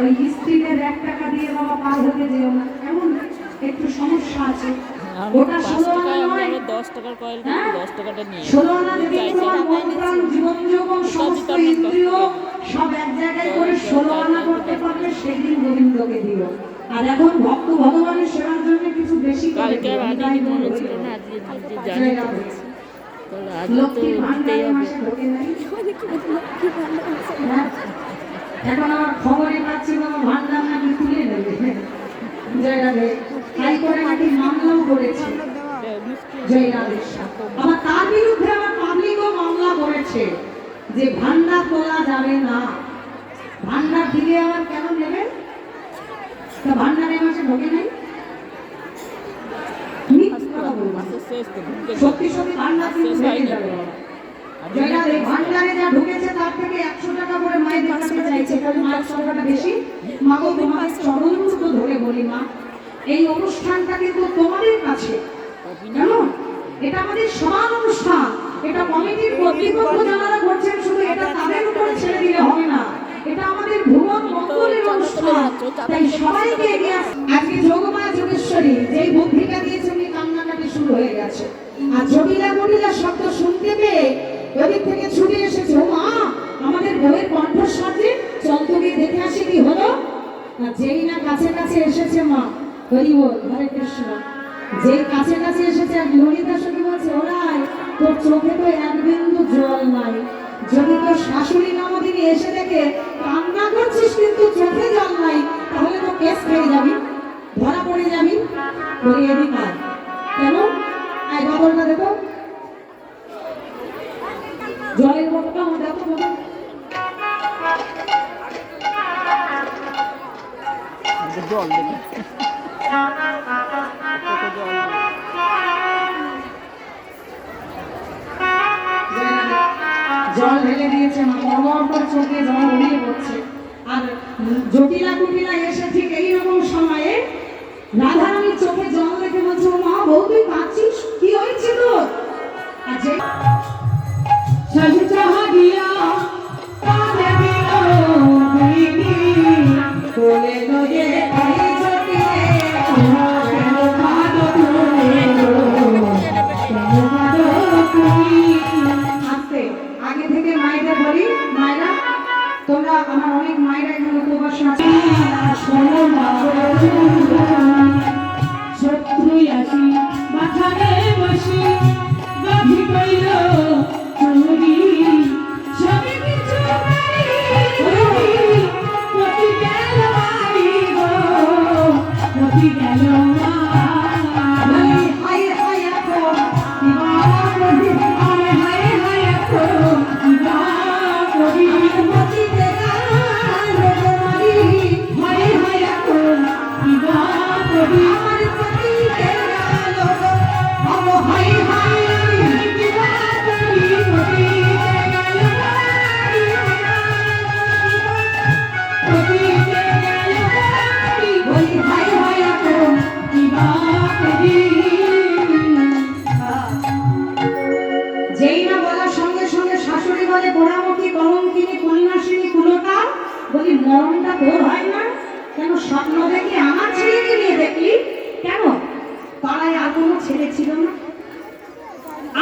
ওই স্ত্রীদের এক টাকা দিয়ে বাবা পার হতে যেও না। এমন একটু সমস্যা আছে। আমি ওটা ষোলো আনা নয়। দশ টাকার কয়েল হ্যাঁ? দশ টাকাটা নিয়ে। ষোলো আনা যদি তোমার মন প্রাণ জীবন যৌবন সমস্ত ইন্দ্রিয় সব এক জায়গায় করে ষোলো আনা করতে পারলে সেদিন গোবিন্দকে দিও। আর এখন ভক্ত ভগবানের সেবার জন্য কিছু বেশি করে মনে। ছিল না আজকে জানি। মাসে ঢোকে নাই। হ্যাঁ। এখন আমার খবরে পাচ্ছি বাবা ভান্ডার তুলে নেবে। জয় রাধে তাই নাকি মামলাও করেছে। যে ভান্ডার তোলা যাবে না। ভান্ডার দিলে আবার কেন নেবে? তা ভান্ডারের মাসে ঢোকে সত্যি সত্যি ভান্ডার কিন্তু বাবা। এই ভান্ডারে যা ঢুকেছে তার থেকে একশো টাকা করে মায়েদের কাছে চাইছে কারণ মায়ের সংখ্যাটা বেশি? মা গো তোমাদের চরণ দুটো ধরে বলি মা এই অনুষ্ঠানটা কিন্তু তোমাদের কাছে। কেন এটা আমাদের সমান অনুষ্ঠান। এটা কমিটির কর্তৃপক্ষ যারা করছেন শুধু এটা তাদের উপরে ছেড়ে দিলে হবে না। এটা আমাদের ভুবন মঙ্গলের অনুষ্ঠান। তাই সবাইকে এগিয়ে আজকে যোগমা যোগেশ্বরী যেই বুদ্ধিটা দিয়েছে উনি কান্নাকাটি শুরু হয়ে গেছে। আর জটিলা মটিলা শব্দ শুনতে পেয়ে ওদিক থেকে ছুটে এসেছে ও মা? আমাদের বউয়ের কণ্ঠস্বর যে চল দেখে আসি কি হলো? যেই না কাছে কাছে এসেছে, মা, হরি বল, হরে কৃষ্ণ। যেই কাছে কাছে এসেছে আর ললিতা সখী বলছে, ওরাই, তোর চোখে তো এক বিন্দু জল নাই। যদি তোর শাশুড়ি নবদিনী এসে দেখে কান্না করছিস কিন্তু চোখে জল নাই, তাহলে তো কেস খেয়ে যাবি, ধরা পড়ে যাবি। বলি আয়। কেন? আয় বদলটা দেখো। জলের বোতলটা দেখো বোতল জল দেবে জল ঢেলে দিয়েছে মরমর করে চোখে জল গড়িয়ে পড়ছে। আর জটিলা কুটিলা এসে ঠিক এইরকম সময়ে রাধারানীর চোখে জল দেখে বলছে মা, বউ, তুই কাঁদছিস? কি হয়েছে তোর? আর যে সাজু মরণটা তোর হয় না। কেন স্বপ্ন দেখি আমার ছেলেকে নিয়ে দেখলি? কেন? পাড়ায় আর কোনো ছেলে ছিল না?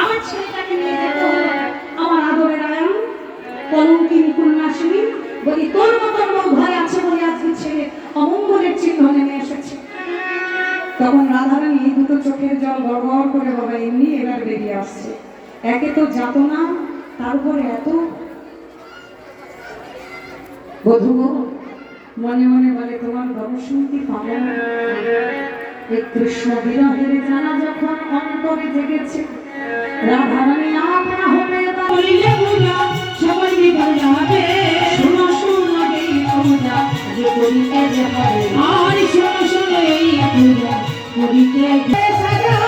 আমার ছেলেটাকে নিয়ে হলো আমার আদরের আয়ন, কলঙ্কিনী কন্যাসিনী বলি, তোর মতন লোক ঘরে আছে বলে আজকে ছেলে অমঙ্গলের চিহ্ন নেমে এসেছে। তখন রাধারানী দুটো চোখের জল গড়গড় করে বাবা এমনি এবার বেরিয়ে আসছে। একে তো যাতনা তার উপরে এত বধু মনে মনে বলে তোমার কি পাবো এই কৃষ্ণ বিরহের জানা যখন অন্তরে জেগেছে রাধারানী আপনা হতে বলিলে পূজা সবাই বিপদ যাবে শোনো শোনো এই পূজা যে করিতে যে হবে আর শোনো শোনো এই পূজা করিতে যে সাজা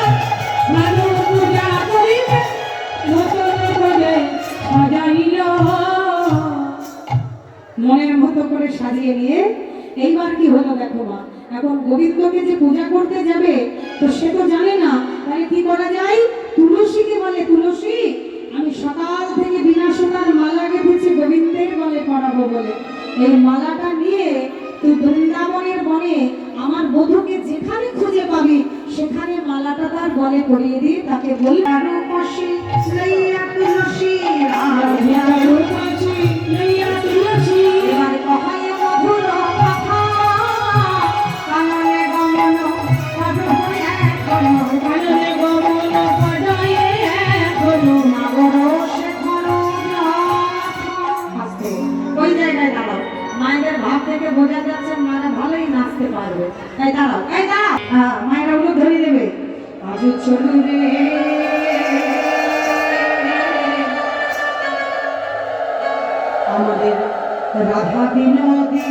মনের মতো করে সাজিয়ে নিয়ে, এইবার কি হলো দেখো মা? এখন গোবিন্দকে যে পূজা করতে যাবে, তো সে তো জানে না। তাহলে কি করা যায়? তুলসীকে বলে, তুলসী, আমি সকাল থেকে বিনা সোনার মালা গেঁথেছি, গোবিন্দের বলে পড়াবো বলে। এই মালাটা নিয়ে তুই বৃন্দাবনের বনে আমার বধুকে যেখানে খুঁজে পাবি, সেখানে মালাটা তার বলে পড়িয়ে দিই, তাকে বলি তুলসী বোঝা যাচ্ছে মারা ভালোই নাচতে পারবে তাই দাঁড়াও তাই দাঁড়াও মায়েরা ওগুলো ধরে দেবে আজ চলু রে আমাদের রাধা বিনোদী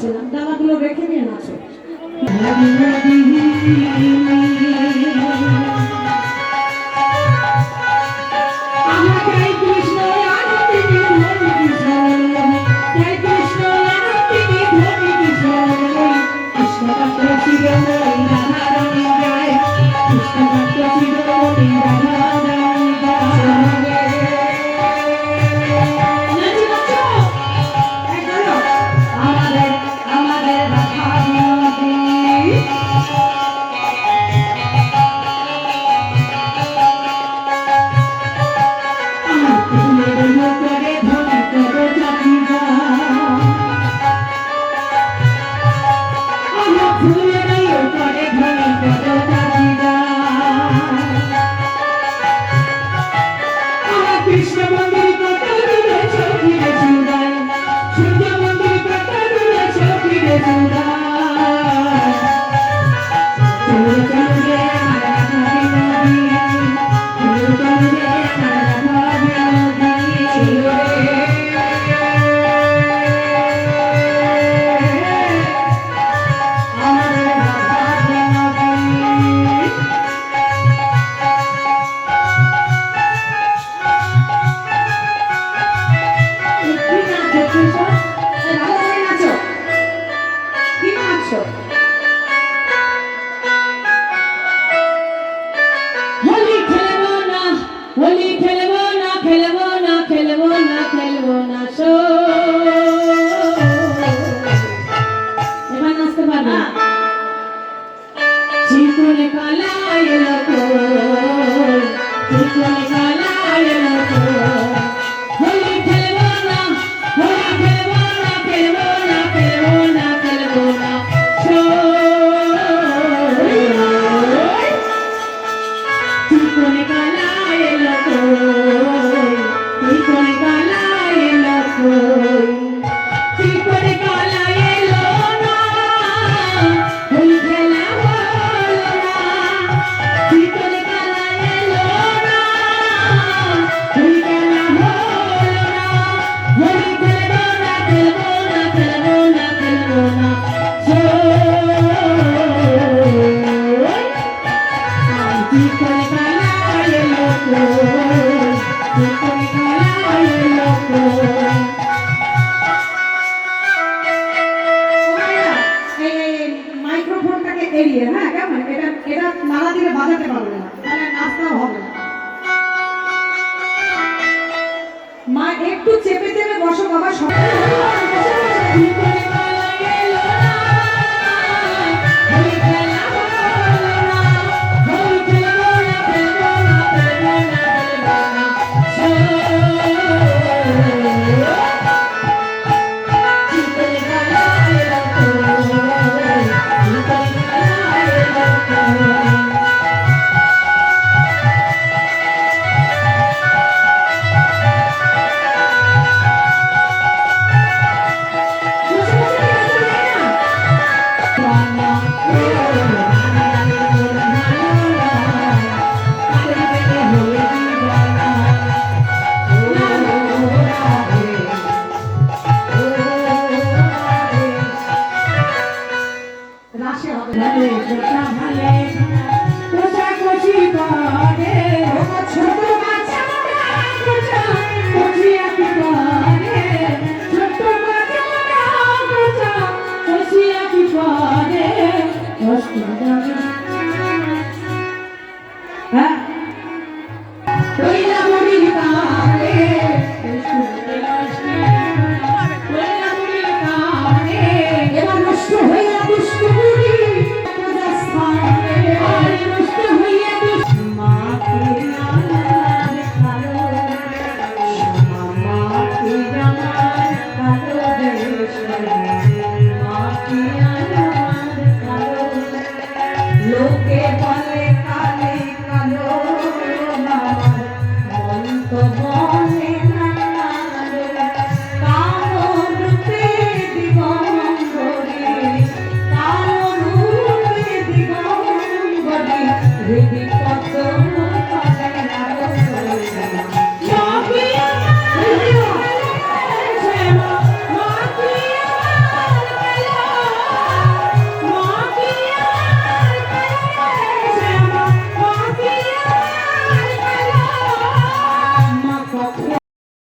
છે. અમદાવાદમાં બેઠી ને નાચો রাশে হবে ছোট